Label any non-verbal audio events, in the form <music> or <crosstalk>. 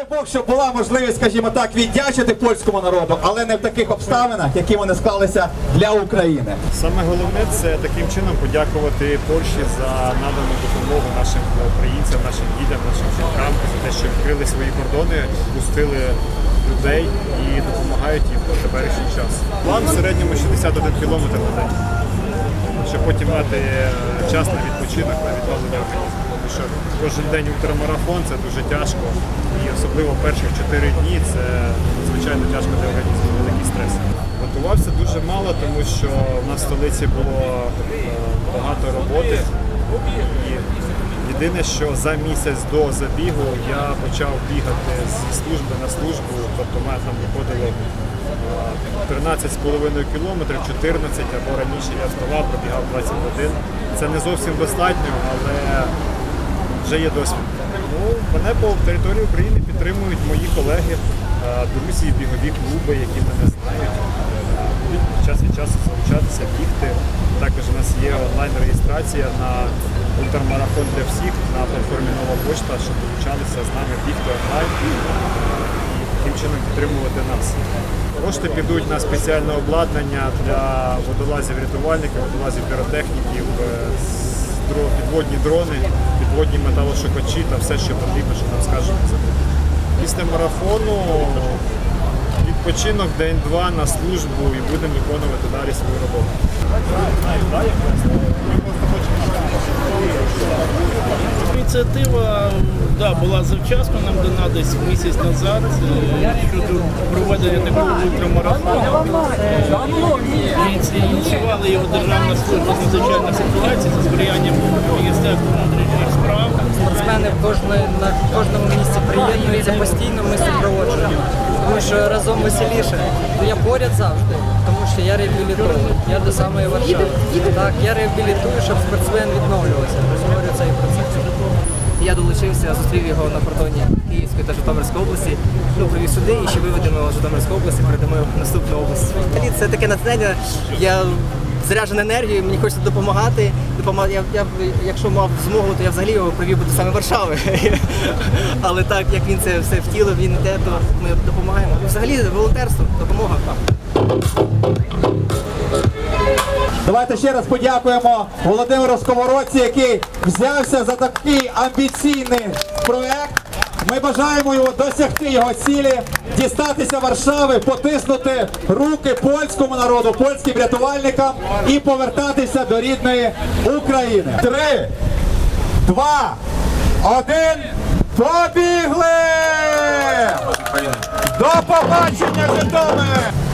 Дай Бог, щоб була можливість, скажімо так, віддячити польському народу, але не в таких обставинах, які вони склалися для України. Саме головне це таким чином подякувати Польщі за надану допомогу нашим українцям, нашим дітям, нашим жінкам за те, що відкрили свої кордони, пустили людей і допомагають їм в теперішній час. План в середньому 61 кілометр на день, щоб потім мати е, час на відпочинок, на відновлення організму. Тому що кожен день ультрамарафон це дуже тяжко, особливо перших 4 дні це звичайно тяжко для організму, великий стрес. Готувався дуже мало, тому що в нас в столиці було е, багато роботи. І єдине, що за місяць до забігу я почав бігати зі служби на службу, тобто в мене там виходило е, 13,5 кілометрів, 14 або раніше я вставав, пробігав 21. Це не зовсім достатньо, але вже є досвід. Ну, мене по території України підтримують мої колеги, е, друзі, бігові клуби, які мене знають. Е, Будуть час від часу залучатися, бігти. Також у нас є онлайн-реєстрація на ультрамарафон для всіх на платформі Нова Почта, щоб долучалися з нами бігти онлайн і таким чином підтримувати нас. Кошти підуть на спеціальне обладнання для водолазів-рятувальників, водолазів піротехніків, е, підводні дрони, підводні металошукачі та все, що потрібно, що нам скажуть. Після марафону відпочинок день-два на службу і будемо виконувати далі свою роботу. Ініціатива да, була завчасно, нам дана десь місяць назад е, щодо проведення такого ультрамарафону. Е, Ініціювали його Державна служба з надзвичайних ситуацій за сприянням Міністерства внутрішніх справ. Спортсмени на кожному місці приєднуються постійно, ми супроводжуємо. Тому що разом веселіше. Ну, я поряд завжди, тому що я реабілітолог. Я до самої Варшави. Так, я реабілітую, щоб спортсмен відновлювався. Розговорю цей процес. Я долучився, зустрів його на кордоні Київської та Житомирської області. Ну, привіз сюди і ще виведемо його з Житомирської області, передамо в наступну область. Це таке натхнення. Я заряджений енергією, мені хочеться допомагати. Я, я, якщо мав змогу, то я взагалі його привів би до саме Варшави. <laughs> Але так як він це все втілив, він йде, то ми допомагаємо. Взагалі волонтерство, допомога. Давайте ще раз подякуємо Володимиру Сковородці, який взявся за такий амбіційний проект. Ми бажаємо його досягти його цілі, дістатися Варшави, потиснути руки польському народу, польським рятувальникам і повертатися до рідної України. Три, два, один, побігли! До побачення, Житомир!